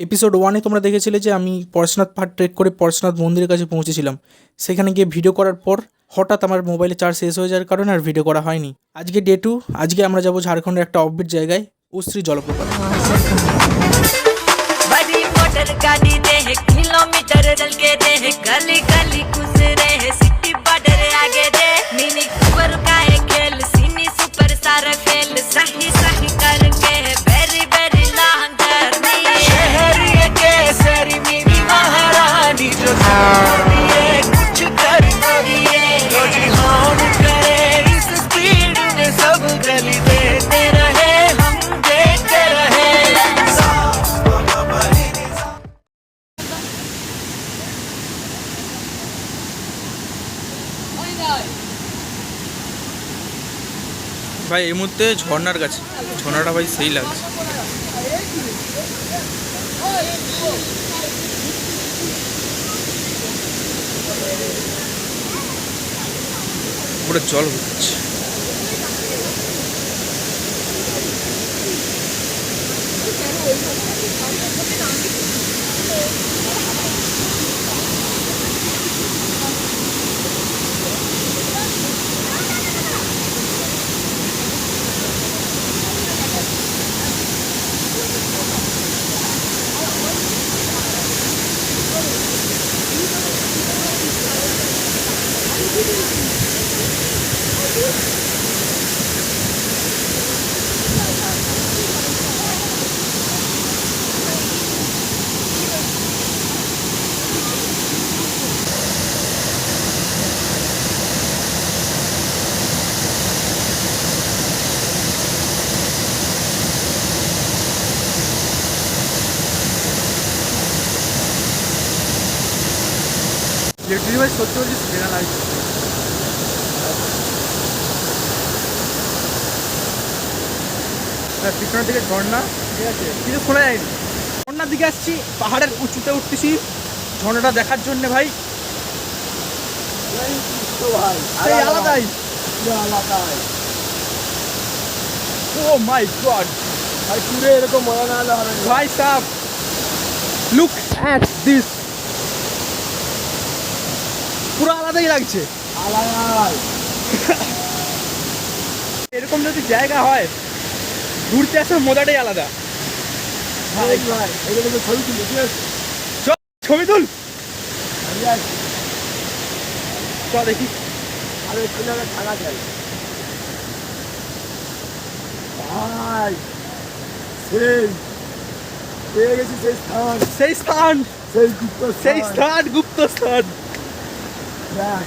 Episode ওয়ানে তোমরা দেখেছিলে যে আমি পরশনাথ পাহাড় ট্রেক করে পরশনাথ মন্দিরের কাছে পৌঁছেছিলাম সেখানে গিয়ে ভিডিও করার পর হঠাৎ আমার মোবাইলে চার্জ শেষ হয়ে যাওয়ার কারণে আর ভিডিও করা হয়নি আজকে ডে টু আজকে আমরা যাব ঝাড়খণ্ডের একটা অফবিট জায়গায় উশ্রী জলপ্রপাত बड़ी मोटर गाड़ी दे है किलोमीटर चल के दे है गली गली घुस रहे है सिटी बॉर्डर आगे दे मिनी कूपर का है खेल सीनी सुपर सारा फेल सही सही ভাই এই মুহূর্তে ঝর্ণার কাছে। ঝর্ণাটা ভাই সেই লাগছে। জল হচ্ছে। ভাই সত্যি বলছি সেরা লাগছে হ্যাঁ, পিছনের দিকে ঝর্ণা ঠিক আছে? কিছু শোনা যায়নি। ঝর্ণার দিকে আসছি পাহাড়ের উঁচুতে উঠতেছি। ঝর্ণাটা দেখার জন্য ভাই। সেই আলাদাই। ও মাই গড ভাই ট্যুরে এরকম মজা না হলে হবে ভাই সাহ লুক অ্যাট দিস পুরো আলাদাই লাগছে। এরকম যদি জায়গা হয় ঘুরতে আসার মজাটাই আলাদা। ছবি তুলি। চ দেখি। থাকা। ভাই, সেই, পেয়ে গেছি সেই স্থান, সেই স্থান। সেই গুপ্ত সেই। স্থান গুপ্ত স্থান দেখ।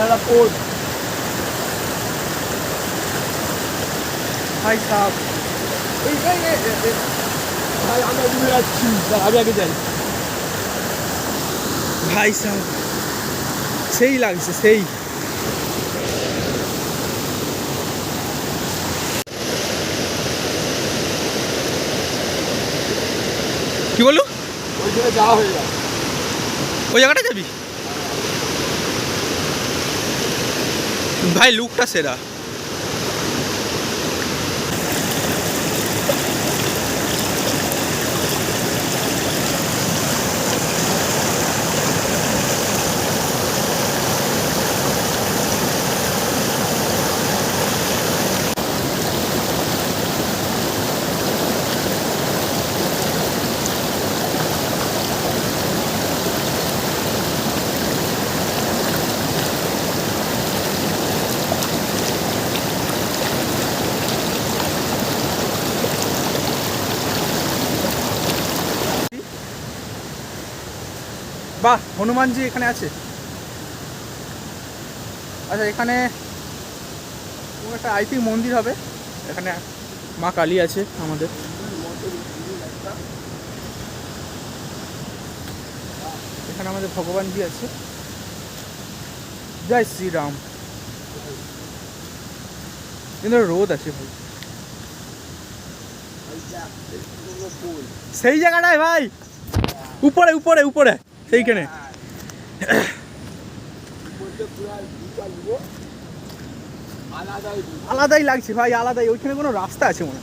একটা পোস্ট ভাই সাহ এই এই এই, এই, এই। ভাই আমরা ঘুরে যাচ্ছি দাঁড়া, আমি আগে যাই ভাই সাহ সেই লাগছে সেই কি বলল? ওই যাওয়া হয়ে যায় ওই জায়গাটা যাবি? ভাই লুকটা সেরা। হনুমানজি এখানে আছে? আচ্ছা এখানে একটা আই থিঙ্ক মন্দির হবে। এখানে মা কালী আছে আমাদের। এখানে আমাদের ভগবানজি আছে। জয় শ্রীরাম। কিন্তু রোদ আছে ভাই। সেই জায়গাটায় ভাই। উপরে উপরে উপরে, সেইখানে বলতে পুরো দুটা নিবো আলাদাই লাগছে ভাই, আলাদাই। ওইখানে কোনো রাস্তা আছে মনে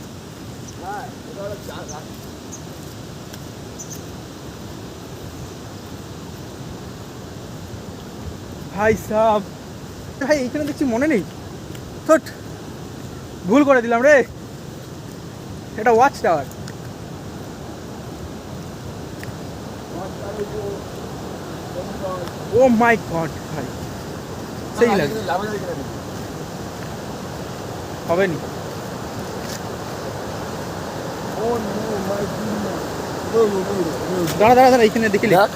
ভাই সাব। ভাই, এইখানে দেখছি মনে নেই। থট ভুল করে দিলাম রে। এটা watch tower oh my god ভাই। সেই লাগে। এখানে এখানে। হবে নি? Oh no, no. দাঁড়া দাঁড়া দাঁড়া এইখানে দেখি দেখ।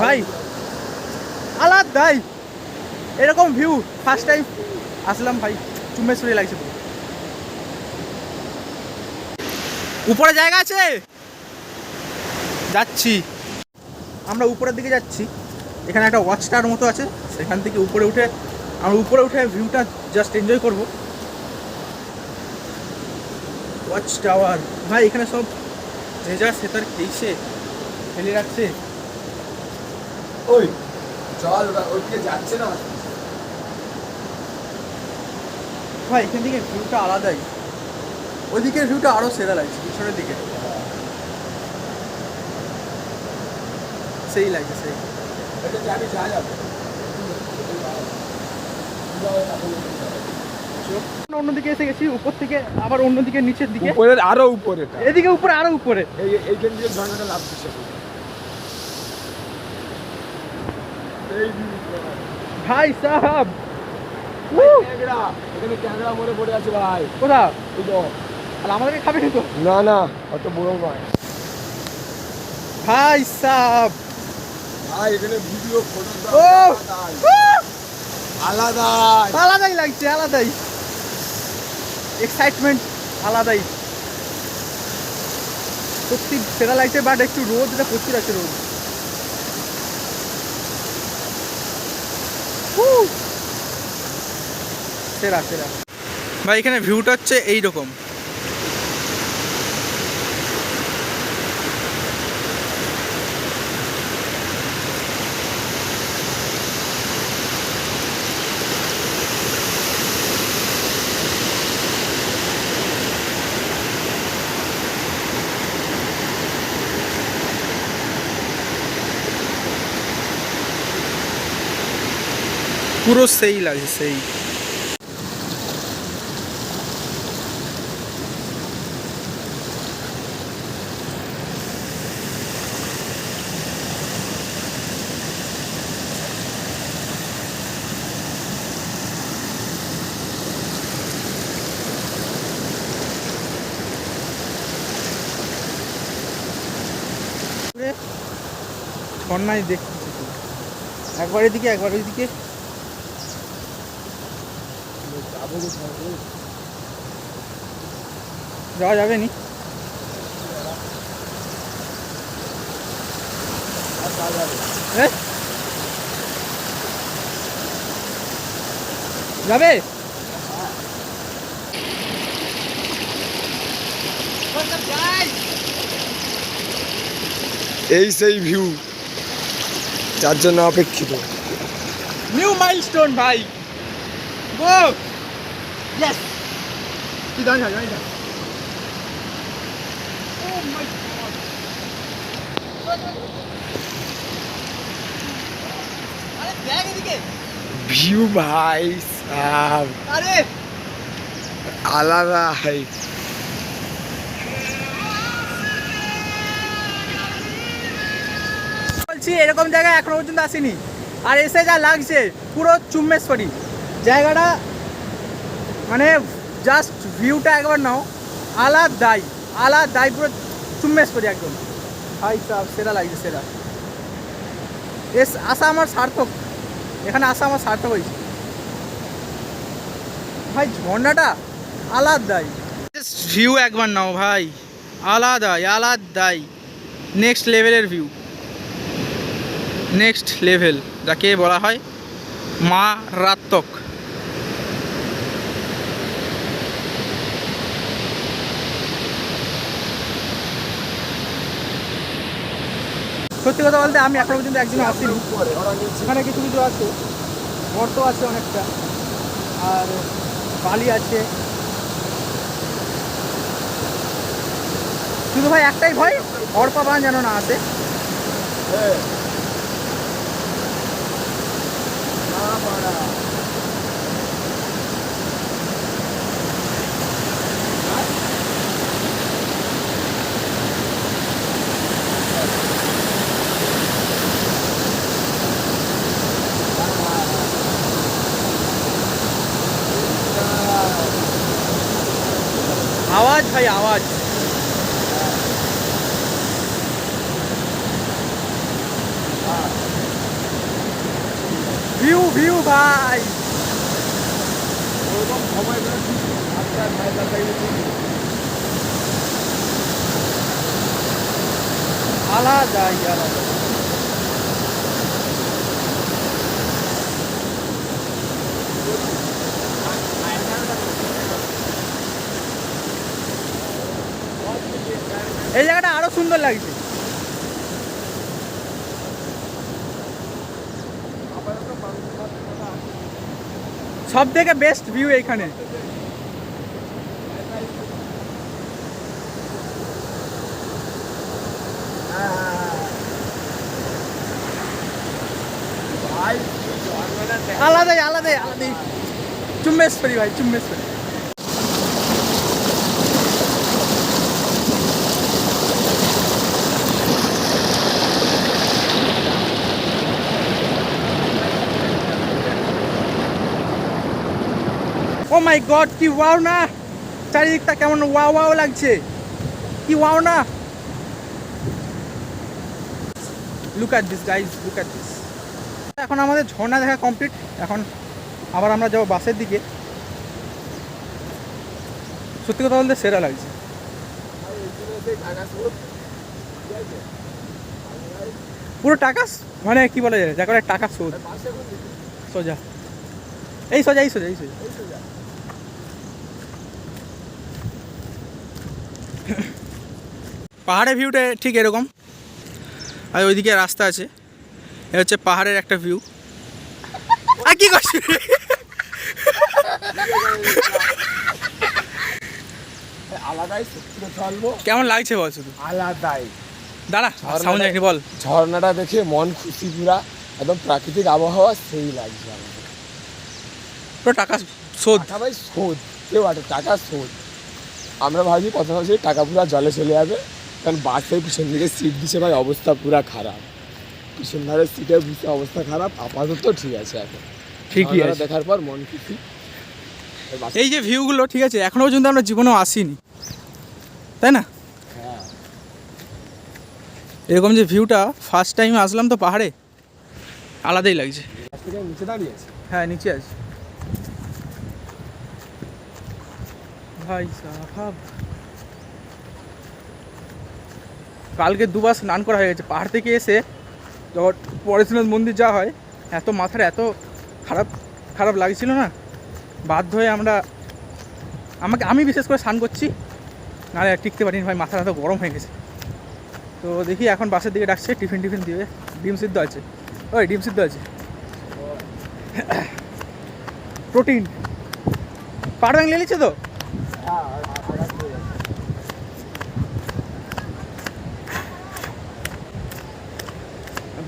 ভাই আলাদাই এরকম ভিউ ফার্স্ট টাইম আসলাম ভাই চুম্বেশ্বরী লাগছে পুরো। উপরে জায়গা আছে? যাচ্ছি। আমরা উপরের দিকে যাচ্ছি। এখানে একটা ওয়াচ টাওয়ার মতো আছে। সেখান থেকে উপরে উঠে আমরা উপরে উঠে ভিউটা জাস্ট এনজয় করব। ওয়াচ টাওয়ার ভাই এখানে সব যে যা সে তার খেয়েছে ফেলে রাখছে। ওই চল ওটা ওইদিকে যাচ্ছে না। ভাই এখান থেকে ভিউটা আলাদাই। ওইদিকের ভিউটা আরও সেরা লাগছে পিছনের দিকে। সেই লাগছে সেই। অন্যদিকে এসে গেছি উপর থেকে আবার অন্যদিকে নিচের দিকে। উপরের আরও উপরেটা এদিকে উপরে আরও উপরে। এইখান দিয়ে ঝর্ণাটা লাভ দিচ্ছে। ভাই সাহাব। এখানে মরে পড়ে আছে ভাই। আর আমাদেরকে খাবে না না না অত বড় নয়। ভাই সাহাব। ভাই এখানে ভিডিও ফটো আলাদা আলাদাই। লাগছে আলাদাই। এক্সাইটমেন্ট আলাদাই। সত্যি সেরা লাগছে বাট একটু রোদ এটা প্রচুর আছে রোদ। সেরা সেরা। ভাই এখানে ভিউটা হচ্ছে এই পুরো সেই লাগে সেই ঝর্ণায় দেখতেছি। একবার এদিকে একবার ওইদিকে যাওয়া যাবে নি? যাবে? এই সেই ভিউ যার জন্য অপেক্ষিত। নিউ মাইলস্টোন ভাই। গো ইয়েস কি দাঁড়া দাঁড়া দাঁড়া ও মাই গড আরে দেখ এদিকে ভিউ ভাই সাব আরে আলাদা হাই বলছি এরকম জায়গায় এখনও পর্যন্ত আসিনি। আর এসে যা লাগছে পুরো চুম্বেশ্বরী জায়গাটা মানে জাস্ট ভিউটা একবার নাও। আলাদাই আলাদাই পুরো চুম্বেশ্বরী একদম। হাই সাহ সেরা লাগছে, সেরা। এস আসা আমার সার্থক। এখানে আসা আমার সার্থক হয়েছে। ভাই, ঝর্ণাটা আলাদাই। ভিউ একবার নাও ভাই। আলাদাই আলাদাই। নেক্সট লেভেলের ভিউ নেক্সট লেভেল যাকে বলা হয় মারাত্মক। সত্যি কথা বলতে আমি এখনও পর্যন্ত একদিন আসিনি। সেখানে কিছু কিছু আছে, গর্ত আছে অনেকটা, আর বালি আছে। শুধু ভাই একটাই ভয়, অর্পা বান যেন না আসে হ্যাঁ না পারা আওয়াজ ভাই আওয়াজ ভিউ ভিউ ভাই। ওরকম সময় আটটা আলাদা। এই জায়গাটা আরও সুন্দর লাগছে। সব থেকে বেস্ট ভিউ এইখানে। আলাদাই আলাদাই আলাদাই। চুম্বেশ্বরী ভাই চুম্বেশ্বরী মাই গড কি ওয়াও না? চারিদিকটা কেমন ওয়াও ওয়াও লাগছে। কি ওয়াও না? Look at this guys look at this এখন আমাদের ঝর্ণা দেখা কমপ্লিট এখন আবার আমরা যাব বাসের দিকে। সত্যি কথা বলতে সেরা লাগছে। পুরো টাকা মানে কি বলা যায়? যা করে টাকা দিকে? সোজা। এই সোজা এই সোজা এই সোজা এই তো যা। পাহাড়ের ভিউটা ঠিক এরকম। আর ওইদিকে রাস্তা আছে। এ হচ্ছে পাহাড়ের একটা ভিউ আর কি করছি আলাদাই কেমন লাগছে বল শুধু? আলাদাই। দাঁড়া সাউন্ড যায়নি বল। ঝর্ণাটা দেখে মন খুশি পুরা একদম প্রাকৃতিক আবহাওয়া সেই লাগছে পুরো টাকা শোধ। ভাই শোধ। কেউ টাকা শোধ। আমরা ভাবছি কথা ভাবছি টাকা পুরা জলে চলে যাবে। কারণ বাসের পিছন দিকে সিট দিছে ভাই অবস্থা পুরো খারাপ। পিছন ধারে সিটের বসে অবস্থা খারাপ আপাতত ঠিক আছে এখন। ঠিকই আছে। দেখার পর মন খুশি। এই যে ভিউগুলো ঠিক আছে এখনও পর্যন্ত আমরা জীবনেও আসিনি। তাই না? হ্যাঁ। এরকম যে ভিউটা ফার্স্ট টাইম আসলাম তো পাহাড়ে আলাদাই লাগছে। নিচে হ্যাঁ নিচে আছে। ভাই সাহাব। কালকে দুবার স্নান করা হয়ে গেছে। পাহাড় থেকে এসে যখন পরেশনাথ মন্দির যাওয়া হয়, এত মাথার এত খারাপ খারাপ লাগছিল না? বাধ্য হয়ে আমরা, আমাকে, আমি বিশেষ করে স্নান করছি। আর টিকতে পারিনি ভাই মাথা এত গরম হয়ে গেছে। তো দেখি এখন বাসের দিকে ডাকছে, টিফিন টিফিন দিবে। ডিম সিদ্ধ আছে। ওই, ডিম সিদ্ধ আছে। প্রোটিন। পাড় ব্যাং নিচ্ছে তো হ্যাঁ আর- আর- আঘাত হয়ে গেছে।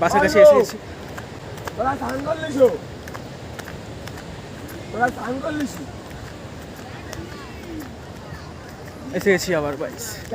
বাসের কাছে এসে গেছি তোরা স্নান করলিস তোরা স্নান করলিস। এসে গেছি আবার বাইস